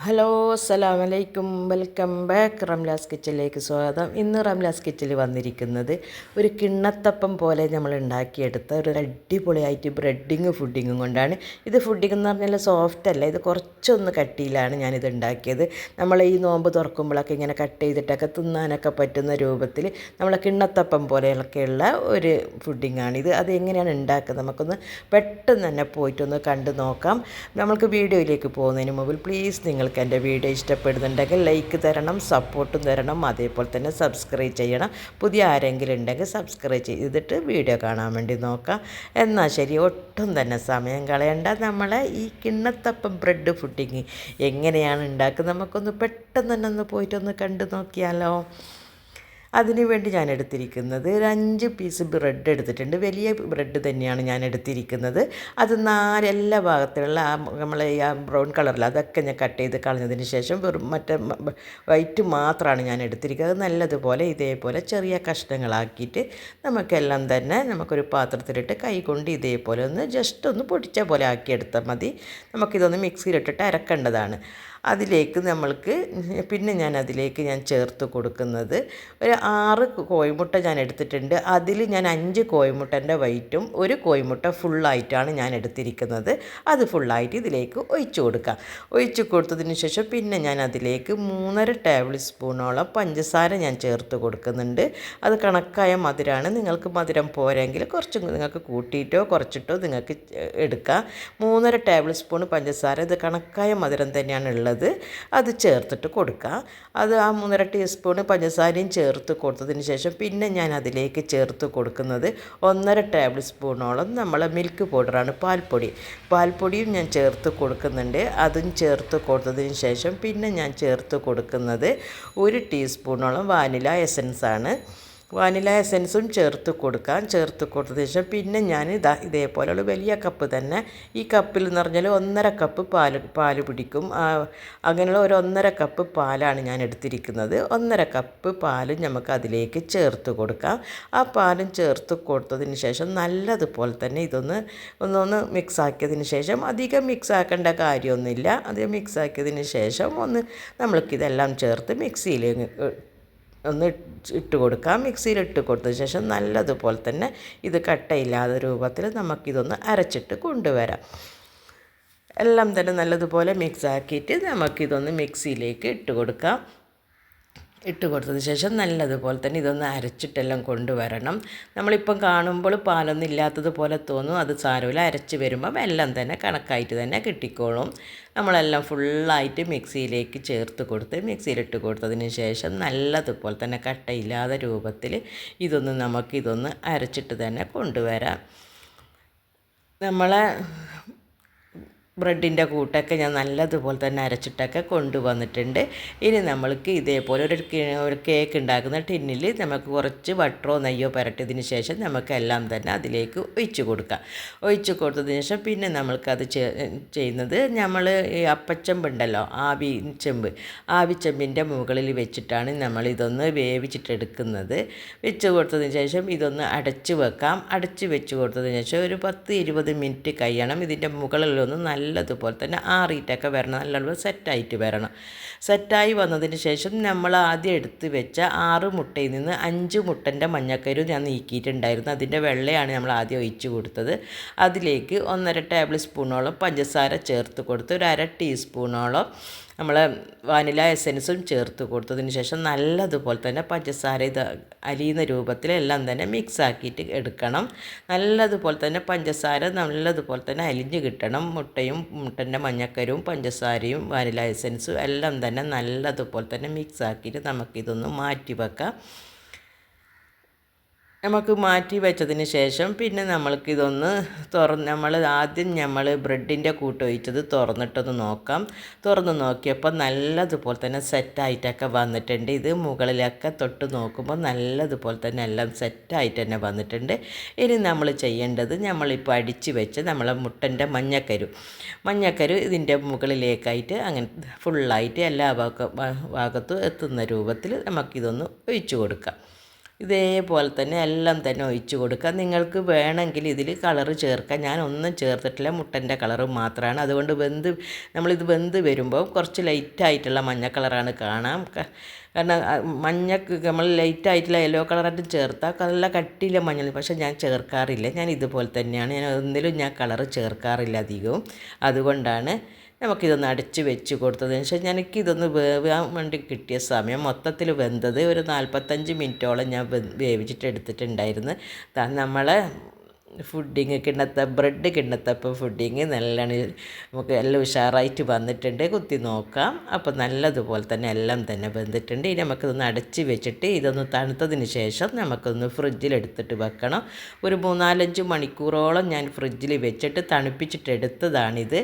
Hello അസ്സലാം വലൈക്കും welcome back Ramla's കിച്ചനിലേക്ക് സ്വാഗതം. ഇന്ന് റംലാസ് കിച്ചനിൽ വന്നിരിക്കുന്നത് ഒരു കിണ്ണത്തപ്പം പോലെ നമ്മൾ ഉണ്ടാക്കിയെടുത്ത ഒരു അടിപൊളിയായിട്ട് ബ്രെഡിങ് ഫുഡിങ്ങും കൊണ്ടാണ്. ഇത് ഫുഡിങ് എന്ന് പറഞ്ഞാൽ സോഫ്റ്റ് അല്ല. ഇത് കുറച്ചൊന്ന് കട്ടിയിലാണ് ഞാനിത് ഉണ്ടാക്കിയത്. നമ്മൾ ഈ നോമ്പ് തുറക്കുമ്പോഴൊക്കെ ഇങ്ങനെ കട്ട് ചെയ്തിട്ടൊക്കെ തിന്നാനൊക്കെ പറ്റുന്ന രൂപത്തിൽ നമ്മളെ കിണ്ണത്തപ്പം പോലെയൊക്കെയുള്ള ഒരു ഫുഡിങ്ങാണ് ഇത് അത് എങ്ങനെയാണ് ഉണ്ടാക്കുന്നത് നമുക്കൊന്ന് പെട്ടെന്ന് തന്നെ പോയിട്ടൊന്ന് കണ്ടു നോക്കാം. നമ്മൾക്ക് വീഡിയോയിലേക്ക് പോകുന്നതിന് മുമ്പിൽ പ്ലീസ് നിങ്ങൾക്ക് എന്റെ വീഡിയോ ഇഷ്ടപ്പെടുന്നുണ്ടെങ്കിൽ ലൈക്ക് തരണം സപ്പോർട്ടും തരണം അതേപോലെ തന്നെ സബ്സ്ക്രൈബ് ചെയ്യണം. പുതിയ ആരെങ്കിലും ഉണ്ടെങ്കിൽ സബ്സ്ക്രൈബ് ചെയ്തിട്ട് വീഡിയോ കാണാൻ വേണ്ടി നോക്കാം. എന്നാൽ ശരി ഒട്ടും തന്നെ സമയം കളയണ്ട. നമ്മളെ ഈ കിണ്ണത്തപ്പം ബ്രെഡ് ഫുഡിങ് എങ്ങനെയാണ് ഉണ്ടാക്കുന്നത്? നമുക്കൊന്ന് പെട്ടെന്ന് തന്നെ ഒന്ന് പോയിട്ടൊന്ന് കണ്ടു നോക്കിയാലോ. അതിന് വേണ്ടി ഞാൻ എടുത്തിരിക്കുന്നത് ഒരു അഞ്ച് പീസ് ബ്രെഡ് എടുത്തിട്ടുണ്ട്. വലിയ ബ്രെഡ് തന്നെയാണ് ഞാൻ എടുത്തിരിക്കുന്നത്. അത് നാല് എല്ലാ ഭാഗത്തുള്ള ആ നമ്മളെ ആ ബ്രൗൺ കളറിൽ അതൊക്കെ ഞാൻ കട്ട് ചെയ്ത് കളഞ്ഞതിന് ശേഷം വെറും മറ്റേ വൈറ്റ് മാത്രമാണ് ഞാൻ എടുത്തിരിക്കുന്നത്. നല്ലതുപോലെ ഇതേപോലെ ചെറിയ കഷ്ണങ്ങളാക്കിയിട്ട് നമുക്കെല്ലാം തന്നെ നമുക്കൊരു പാത്രത്തിലിട്ട് കൈ കൊണ്ട് ഇതേപോലെ ഒന്ന് ജസ്റ്റ് ഒന്ന് പൊടിച്ച പോലെ ആക്കിയെടുത്താൽ മതി. നമുക്കിതൊന്ന് മിക്സിയിലിട്ടിട്ട് അരക്കേണ്ടതാണ്. അതിലേക്ക് നമ്മൾക്ക് പിന്നെ ഞാൻ അതിലേക്ക് ഞാൻ ചേർത്ത് കൊടുക്കുന്നത് ഒരു ആറ് കോഴിമുട്ട ഞാൻ എടുത്തിട്ടുണ്ട്. അതിൽ ഞാൻ അഞ്ച് കോഴിമുട്ടന്റെ വൈറ്റും ഒരു കോഴിമുട്ട ഫുള്ളായിട്ടാണ് ഞാൻ എടുത്തിരിക്കുന്നത്. അത് ഫുള്ളായിട്ട് ഇതിലേക്ക് ഒഴിച്ചു കൊടുക്കാം. ഒഴിച്ചു കൊടുത്തതിന് ശേഷം പിന്നെ ഞാൻ അതിലേക്ക് മൂന്നര ടേബിൾ സ്പൂണോളം പഞ്ചസാര ഞാൻ ചേർത്ത് കൊടുക്കുന്നുണ്ട്. അത് കണക്കായ മധുരമാണ് നിങ്ങൾക്ക് മധുരം പോരെങ്കിൽ കുറച്ച് നിങ്ങൾക്ക് കൂട്ടിയിട്ടോ കുറച്ചിട്ടോ നിങ്ങൾക്ക് എടുക്കാം. മൂന്നര ടേബിൾ സ്പൂൺ പഞ്ചസാര. ഇത് കണക്കായ മധുരം തന്നെയാണ് ഉള്ളത്. ഉള്ളത് അത് ചേർത്തിട്ട് കൊടുക്കുക. അത് ആ മൂന്നര ടീസ്പൂൺ പഞ്ചസാരയും ചേർത്ത് കൊടുത്തതിന് ശേഷം പിന്നെ ഞാൻ അതിലേക്ക് ചേർത്ത് കൊടുക്കുന്നത് ഒന്നര ടേബിൾ സ്പൂണോളം നമ്മൾ മിൽക്ക് പൗഡറാണ് പാൽപ്പൊടി. പാൽപ്പൊടിയും ഞാൻ ചേർത്ത് കൊടുക്കുന്നുണ്ട്. അതും ചേർത്ത് കൊടുത്തതിന് ശേഷം പിന്നെ ഞാൻ ചേർത്ത് കൊടുക്കുന്നത് ഒരു ടീസ്പൂണോളം വാനില എസൻസ് ആണ് വാനില എസൻസും ചേർത്ത് കൊടുക്കാം. ചേർത്ത് കൊടുത്ത ശേഷം പിന്നെ ഞാൻ ഇതാ ഇതേപോലെയുള്ള വലിയ കപ്പ് തന്നെ ഈ കപ്പിൽ എന്ന് പറഞ്ഞാൽ ഒന്നര കപ്പ് പാൽ പാൽ പിടിക്കും. അങ്ങനെയുള്ള ഒരു ഒന്നര കപ്പ് പാലാണ് ഞാൻ എടുത്തിരിക്കുന്നത്. ഒന്നര കപ്പ് പാലും നമുക്ക് അതിലേക്ക് ചേർത്ത് കൊടുക്കാം. ആ പാലും ചേർത്ത് കൊടുത്തതിന് ശേഷം നല്ലതുപോലെ തന്നെ ഇതൊന്ന് ഒന്നൊന്ന് മിക്സ് ആക്കിയതിന് ശേഷം അധികം മിക്സ് ആക്കേണ്ട കാര്യമൊന്നുമില്ല. അധികം മിക്സ് ആക്കിയതിന് ശേഷം ഒന്ന് നമ്മൾക്കിതെല്ലാം ചേർത്ത് മിക്സിയിൽ ഒന്ന് ഇട്ട് കൊടുക്കാം. മിക്സിയിൽ ഇട്ട് കൊടുത്തതിന് ശേഷം നല്ലതുപോലെ തന്നെ ഇത് കട്ടയില്ലാത്ത രൂപത്തിൽ നമുക്കിതൊന്ന് അരച്ചിട്ട് കൊണ്ടുവരാം. എല്ലാം തന്നെ നല്ലതുപോലെ മിക്സ് ആക്കിയിട്ട് നമുക്കിതൊന്ന് മിക്സിയിലേക്ക് ഇട്ട് കൊടുക്കാം. ഇട്ട് കൊടുത്തതിന് ശേഷം നല്ലതുപോലെ തന്നെ ഇതൊന്ന് അരച്ചിട്ടെല്ലാം കൊണ്ടുവരണം. നമ്മളിപ്പം കാണുമ്പോൾ പാലൊന്നും ഇല്ലാത്തതുപോലെ തോന്നും. അത് സാരമില്ല അരച്ച് വരുമ്പം എല്ലാം തന്നെ കണക്കായിട്ട് തന്നെ കിട്ടിക്കോളും. നമ്മളെല്ലാം ഫുള്ളായിട്ട് മിക്സിയിലേക്ക് ചേർത്ത് കൊടുത്ത് മിക്സിയിലിട്ട് കൊടുത്തതിന് ശേഷം നല്ലതുപോലെ തന്നെ കട്ടയില്ലാത്ത രൂപത്തിൽ ഇതൊന്ന് നമുക്ക് ഇതൊന്ന് അരച്ചിട്ട് തന്നെ കൊണ്ടുവരാം. നമ്മളെ ബ്രെഡിന്റെ കൂട്ടൊക്കെ ഞാൻ നല്ലതുപോലെ തന്നെ അരച്ചിട്ടൊക്കെ കൊണ്ടുവന്നിട്ടുണ്ട്. ഇനി നമ്മൾക്ക് ഇതേപോലെ ഒരു ഒരു കേക്ക് ഉണ്ടാക്കുന്ന ടിന്നിൽ നമുക്ക് കുറച്ച് ബട്ടറോ നെയ്യോ പുരട്ടിയതിന് ശേഷം നമുക്കെല്ലാം തന്നെ അതിലേക്ക് ഒഴിച്ചു കൊടുക്കാം. ഒഴിച്ചു കൊടുത്തതിന് ശേഷം പിന്നെ നമ്മൾക്കത് ചെയ്യുന്നത് നമ്മൾ ഈ അപ്പച്ചെമ്പുണ്ടല്ലോ ആവി ചെമ്പ്. ആവി ചെമ്പിന്റെ മുകളിൽ വെച്ചിട്ടാണ് നമ്മൾ ഇതൊന്ന് വേവിച്ചിട്ടെടുക്കുന്നത് വെച്ച് കൊടുത്തതിന് ശേഷം ഇതൊന്ന് അടച്ചു വെക്കാം. അടച്ച് വെച്ച് കൊടുത്തതിന് ശേഷം ഒരു പത്ത് ഇരുപത് മിനിറ്റ് കഴിയണം. ഇതിന്റെ മുകളിലൊന്ന് നല്ല നല്ലതുപോലെ തന്നെ ആറിയിട്ടൊക്കെ വരണം. നല്ലപോലെ സെറ്റായിട്ട് വരണം. സെറ്റായി വന്നതിന് ശേഷം നമ്മൾ ആദ്യം എടുത്ത് വെച്ച ആറ് മുട്ടയിൽ നിന്ന് അഞ്ച് മുട്ടന്റെ മഞ്ഞക്കരു ഞാൻ നീക്കിയിട്ടുണ്ടായിരുന്നു. അതിന്റെ വെള്ളയാണ് നമ്മൾ ആദ്യം ഒഴിച്ച് കൊടുത്തത്. അതിലേക്ക് ഒന്നര ടേബിൾ സ്പൂണോളം പഞ്ചസാര ചേർത്ത് കൊടുത്ത് ഒരു അര ടീസ്പൂണോളം നമ്മൾ വാനില എസൻസും ചേർത്ത് കൊടുത്തതിന് ശേഷം നല്ലതുപോലെ തന്നെ പഞ്ചസാര ഇത് അലിയുന്ന രൂപത്തിൽ എല്ലാം തന്നെ മിക്സ് ആക്കിയിട്ട് എടുക്കണം. നല്ലതുപോലെ തന്നെ പഞ്ചസാര നല്ലതുപോലെ തന്നെ അലിഞ്ഞ് കിട്ടണം. മുട്ടയും മുട്ടന്റെ മഞ്ഞക്കരും പഞ്ചസാരയും വാനില എസൻസും എല്ലാം തന്നെ നല്ലതുപോലെ തന്നെ മിക്സ് ആക്കിയിട്ട് നമുക്കിതൊന്ന് മാറ്റി വെക്കാം നമുക്ക് മാറ്റി വെച്ചതിന് ശേഷം പിന്നെ നമ്മൾക്ക് ഇതൊന്ന് തുറന്ന് നമ്മൾ ആദ്യം നമ്മൾ ബ്രെഡിന്റെ കൂട്ട് ഒഴിച്ചത് തുറന്നിട്ടൊന്ന് നോക്കാം. തുറന്ന് നോക്കിയപ്പോൾ നല്ലതുപോലെ തന്നെ സെറ്റായിട്ടൊക്കെ വന്നിട്ടുണ്ട്. ഇത് മുകളിലൊക്കെ തൊട്ട് നോക്കുമ്പോൾ നല്ലതുപോലെ തന്നെ എല്ലാം സെറ്റായിട്ട് തന്നെ വന്നിട്ടുണ്ട്. ഇനി നമ്മൾ ചെയ്യേണ്ടത് നമ്മളിപ്പോൾ അടിച്ച് വെച്ച് നമ്മളെ മുട്ടന്റെ മഞ്ഞക്കരു മഞ്ഞക്കരു ഇതിന്റെ മുകളിലേക്കായിട്ട് അങ്ങനെ ഫുള്ളായിട്ട് എല്ലാ ഭാഗത്തും എത്തുന്ന രൂപത്തിൽ നമുക്കിതൊന്ന് ഒഴിച്ചു കൊടുക്കാം. ഇതേപോലെ തന്നെ എല്ലാം തന്നെ ഒഴിച്ച് കൊടുക്കുക. നിങ്ങൾക്ക് വേണമെങ്കിൽ ഇതിൽ കളറ് ചേർക്കാം. ഞാൻ ഒന്നും ചേർത്തിട്ടില്ല. മുട്ടന്റെ കളറ് മാത്രമാണ്. അതുകൊണ്ട് വെന്ത് നമ്മളിത് വെന്ത് വരുമ്പോൾ കുറച്ച് ലൈറ്റായിട്ടുള്ള മഞ്ഞ കളറാണ് കാണാം. കാരണം മഞ്ഞ നമ്മൾ ലൈറ്റായിട്ടുള്ള യെല്ലോ കളറായിട്ട് ചേർത്താൽ നല്ല കട്ടിയില്ല മഞ്ഞൾ. പക്ഷേ ഞാൻ ചേർക്കാറില്ല. ഞാൻ ഇതുപോലെ തന്നെയാണ്. ഞാൻ ഒന്നിലും ഞാൻ കളറ് ചേർക്കാറില്ല അധികവും. അതുകൊണ്ടാണ് നമുക്കിതൊന്ന് അടച്ച് വെച്ച് കൊടുത്തതിന് ശേഷം എനിക്കിതൊന്ന് വേവാൻ വേണ്ടി കിട്ടിയ സമയം മൊത്തത്തിൽ വെന്തത് ഒരു നാൽപ്പത്തഞ്ച് മിനിറ്റോളം ഞാൻ വേവിച്ചിട്ട് എടുത്തിട്ടുണ്ടായിരുന്നു നമ്മളെ ഫുഡിങ് കിണ്ണത്ത ബ്രെഡ് കിണ്ണത്തപ്പം ഫുഡിങ് നല്ലോണം നമുക്ക് എല്ലാം ഉഷാറായിട്ട് വന്നിട്ടുണ്ട്. കുത്തി നോക്കാം. അപ്പോൾ നല്ലതുപോലെ തന്നെ എല്ലാം തന്നെ വെന്തിട്ടുണ്ട്. ഇനി നമുക്കിതൊന്ന് അടച്ച് വെച്ചിട്ട് ഇതൊന്ന് തണുത്തതിന് ശേഷം നമുക്കൊന്ന് ഫ്രിഡ്ജിലെടുത്തിട്ട് വെക്കണം. ഒരു മൂന്നാലഞ്ച് മണിക്കൂറോളം ഞാൻ ഫ്രിഡ്ജിൽ വെച്ചിട്ട് തണുപ്പിച്ചിട്ട് എടുത്തതാണിത്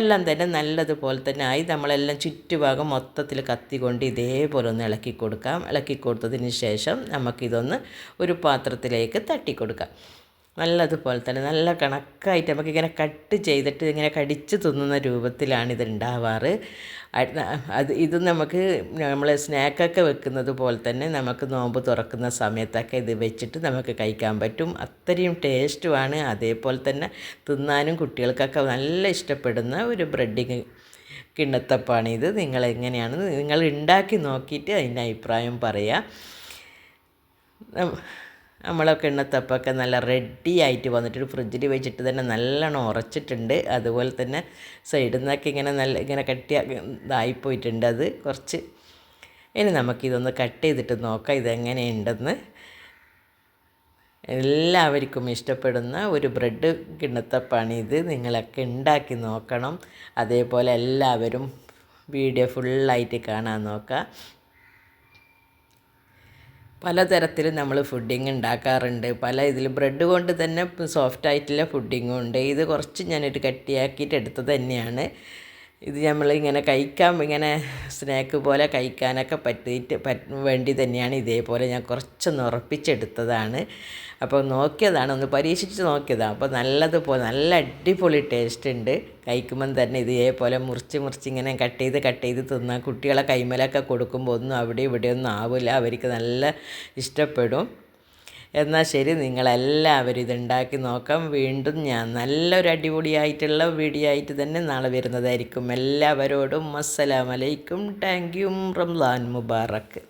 എല്ലാം തന്നെ നല്ലതുപോലെ തന്നെ ആയി. നമ്മളെല്ലാം ചുറ്റുഭാഗം മൊത്തത്തിൽ കത്തിക്കൊണ്ട് ഇതേപോലെ ഒന്ന് ഇളക്കി കൊടുക്കാം. ഇളക്കി കൊടുത്തതിന് ശേഷം നമുക്കിതൊന്ന് ഒരു പാത്രത്തിലേക്ക് തട്ടി കൊടുക്കാം നല്ലതുപോലെ തന്നെ നല്ല കണക്കായിട്ട് നമുക്കിങ്ങനെ കട്ട് ചെയ്തിട്ട് ഇങ്ങനെ കടിച്ച് തിന്നുന്ന രൂപത്തിലാണ് ഇത് ഉണ്ടാവാറ് അത് ഇത് നമുക്ക് നമ്മൾ സ്നാക്കൊക്കെ വെക്കുന്നത് പോലെ തന്നെ നമുക്ക് നോമ്പ് തുറക്കുന്ന സമയത്തൊക്കെ ഇത് വെച്ചിട്ട് നമുക്ക് കഴിക്കാൻ പറ്റും. അത്രയും ടേസ്റ്റുമാണ് അതേപോലെ തന്നെ തിന്നാനും കുട്ടികൾക്കൊക്കെ നല്ല ഇഷ്ടപ്പെടുന്ന ഒരു ബ്രെഡിങ് കിണ്ണത്തപ്പാണിത് നിങ്ങൾ എങ്ങനെയാണ് നിങ്ങൾ ഉണ്ടാക്കി നോക്കിയിട്ട് അതിന്റെ അഭിപ്രായം പറയാം. നമ്മളൊക്കെ എണ്ണത്തപ്പൊക്കെ നല്ല റെഡി ആയിട്ട് വന്നിട്ട് ഫ്രിഡ്ജിൽ വെച്ചിട്ട് തന്നെ നല്ലോണം ഉറച്ചിട്ടുണ്ട്. അതുപോലെ തന്നെ സൈഡിൽ നിന്നൊക്കെ ഇങ്ങനെ നല്ല ഇങ്ങനെ കട്ടി ഇതായിപ്പോയിട്ടുണ്ട് അത്. കുറച്ച് ഇനി നമുക്കിതൊന്ന് കട്ട് ചെയ്തിട്ട് നോക്കാം ഇതെങ്ങനെയുണ്ടെന്ന്. എല്ലാവർക്കും ഇഷ്ടപ്പെടുന്ന ഒരു ബ്രെഡ് കിണ്ണത്തപ്പാണ് ഇത് നിങ്ങളൊക്കെ ഉണ്ടാക്കി നോക്കണം. അതേപോലെ എല്ലാവരും വീഡിയോ ഫുള്ളായിട്ട് കാണാൻ നോക്കുക പലതരത്തിൽ നമ്മൾ ഫുഡിങ് ഉണ്ടാക്കാറുണ്ട് പല ഇതിൽ ബ്രെഡ് കൊണ്ട് തന്നെ സോഫ്റ്റ് ആയിട്ടുള്ള ഫുഡിങ്ങും ഉണ്ട്. ഇത് കുറച്ച് ഞാനൊരു കട്ടിയാക്കിയിട്ട് എടുത്തത് തന്നെയാണ്. ഇത് നമ്മൾ ഇങ്ങനെ കഴിക്കാൻ ഇങ്ങനെ സ്നാക്ക് പോലെ കഴിക്കാനൊക്കെ പറ്റിയിട്ട് വേണ്ടി തന്നെയാണ്. ഇതേപോലെ ഞാൻ കുറച്ചൊന്ന് ഉറപ്പിച്ചെടുത്തതാണ്. അപ്പോൾ നോക്കിയതാണ് ഒന്ന് പരീക്ഷിച്ച് നോക്കിയതാണ്. അപ്പോൾ നല്ലതുപോലെ നല്ല അടിപൊളി ടേസ്റ്റ് ഉണ്ട്. കഴിക്കുമ്പം തന്നെ ഇതേപോലെ മുറിച്ച് മുറിച്ച് ഇങ്ങനെ കട്ട് ചെയ്ത് കട്ട് ചെയ്ത് തിന്നാൽ കുട്ടികളെ കൈമലൊക്കെ കൊടുക്കുമ്പോൾ ഒന്നും അവിടെ ഇവിടെ ഒന്നും ആവില്ല അവർക്ക് നല്ല ഇഷ്ടപ്പെടും. എന്നാൽ ശരി നിങ്ങളെല്ലാവരും ഇതുണ്ടാക്കി നോക്കാം. വീണ്ടും ഞാൻ നല്ലൊരു അടിപൊളിയായിട്ടുള്ള വീഡിയോ ആയിട്ട് തന്നെ നാളെ വരുന്നതായിരിക്കും. എല്ലാവരോടും അസ്സലാമലൈക്കും. Thank you Ramadan Mubarak